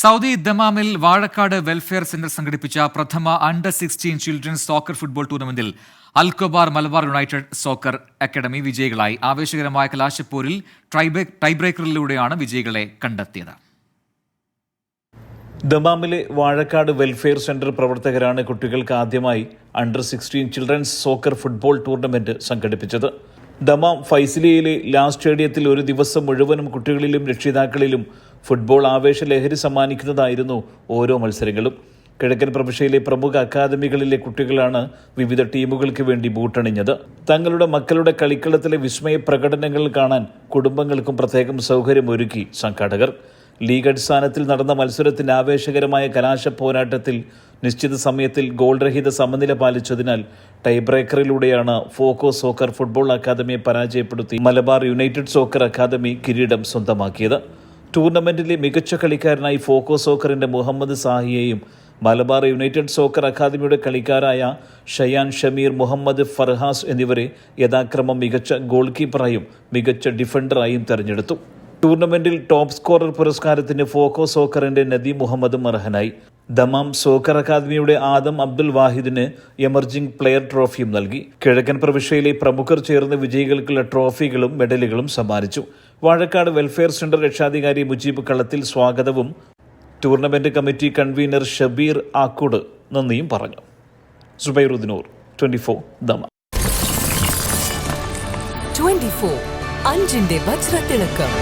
Saudi ദമാമിൽ Vazhakkad welfare centre സംഘടിപ്പിച്ച പ്രഥമ under sixteen children's soccer football ടൂർണമെന്റിൽ Al Khobar Malabar United soccer academy വിജയികളായി. ആവേശകരമായ കലാശപ്പോരിൽ ടൈബ്രേക്കറിലൂടെയാണ് വിജയികളെ കണ്ടെത്തിയത്. ദമാമിലെ വാഴക്കാട് വെൽഫെയർ സെന്റർ പ്രവർത്തകരാണ് കുട്ടികൾക്ക് ആദ്യമായി under sixteen children's soccer football tournament സംഘടിപ്പിച്ചത്. ദമാം ഫൈസിലിയയിലെ ലാ സ്റ്റേഡിയത്തിൽ ഒരു ദിവസം മുഴുവനും കുട്ടികളിലും രക്ഷിതാക്കളിലും ഫുട്ബോൾ ആവേശ ലഹരി സമ്മാനിക്കുന്നതായിരുന്നു ഓരോ മത്സരങ്ങളും. കിഴക്കൻ പ്രവിശ്യയിലെ പ്രമുഖ അക്കാദമികളിലെ കുട്ടികളാണ് വിവിധ ടീമുകൾക്ക് വേണ്ടി ബൂട്ടണിഞ്ഞത്. തങ്ങളുടെ മക്കളുടെ കളിക്കളത്തിലെ വിസ്മയ പ്രകടനങ്ങൾ കാണാൻ കുടുംബങ്ങൾക്കും പ്രത്യേകം സൗകര്യമൊരുക്കി സംഘാടകർ. ലീഗ് അടിസ്ഥാനത്തിൽ നടന്ന മത്സരത്തിന്റെ ആവേശകരമായ കലാശ പോരാട്ടത്തിൽ നിശ്ചിത സമയത്തിൽ ഗോൾ രഹിത സമനില പാലിച്ചതിനാൽ ടൈ ബ്രേക്കറിലൂടെയാണ് ഫോക്കോ സോക്കർ ഫുട്ബോൾ അക്കാദമിയെ പരാജയപ്പെടുത്തി മലബാർ യുണൈറ്റഡ് സോക്കർ അക്കാദമി കിരീടം സ്വന്തമാക്കിയത്. ടൂർണമെന്റിലെ മികച്ച കളിക്കാരനായി ഫോക്കോ സോക്കറിന്റെ മുഹമ്മദ് സാഹിയെയും മലബാർ യുണൈറ്റഡ് സോക്കർ അക്കാദമിയുടെ കളിക്കാരായ ഷയാൻ ഷമീർ മുഹമ്മദ് ഫർഹാസ് എന്നിവരെ യഥാക്രമം മികച്ച ഗോൾ കീപ്പറായും മികച്ച ഡിഫൻഡറായും തെരഞ്ഞെടുത്തു. ടൂർണമെന്റിൽ ടോപ്പ് സ്കോറർ പുരസ്കാരത്തിന് ഫോക്കോ സോക്കറിന്റെ നദി മുഹമ്മദും അർഹനായി. ദമാം സോക്കർ അക്കാദമിയുടെ ആദം അബ്ദുൽ വാഹിദിന് എമർജിംഗ് പ്ലെയർ ട്രോഫിയും നൽകി. കിഴക്കൻ പ്രവിശ്യയിലെ പ്രമുഖർ ചേർന്ന് വിജയികൾക്കുള്ള ട്രോഫികളും മെഡലുകളും സമ്മാനിച്ചു. വാഴക്കാട് വെൽഫെയർ സെന്റർ രക്ഷാധികാരി മുജീബ് കള്ളത്തിൽ സ്വാഗതവും ടൂർണമെന്റ് കമ്മിറ്റി കൺവീനർ ഷബീർ ആക്കൂട് നന്ദിയും പറഞ്ഞു. സുബൈറുദ്ദീനൂർ ട്വന്റി ഫോർ ദമ. 24 അഞ്ചിന്റെ വജ്രത്തിളക്കം.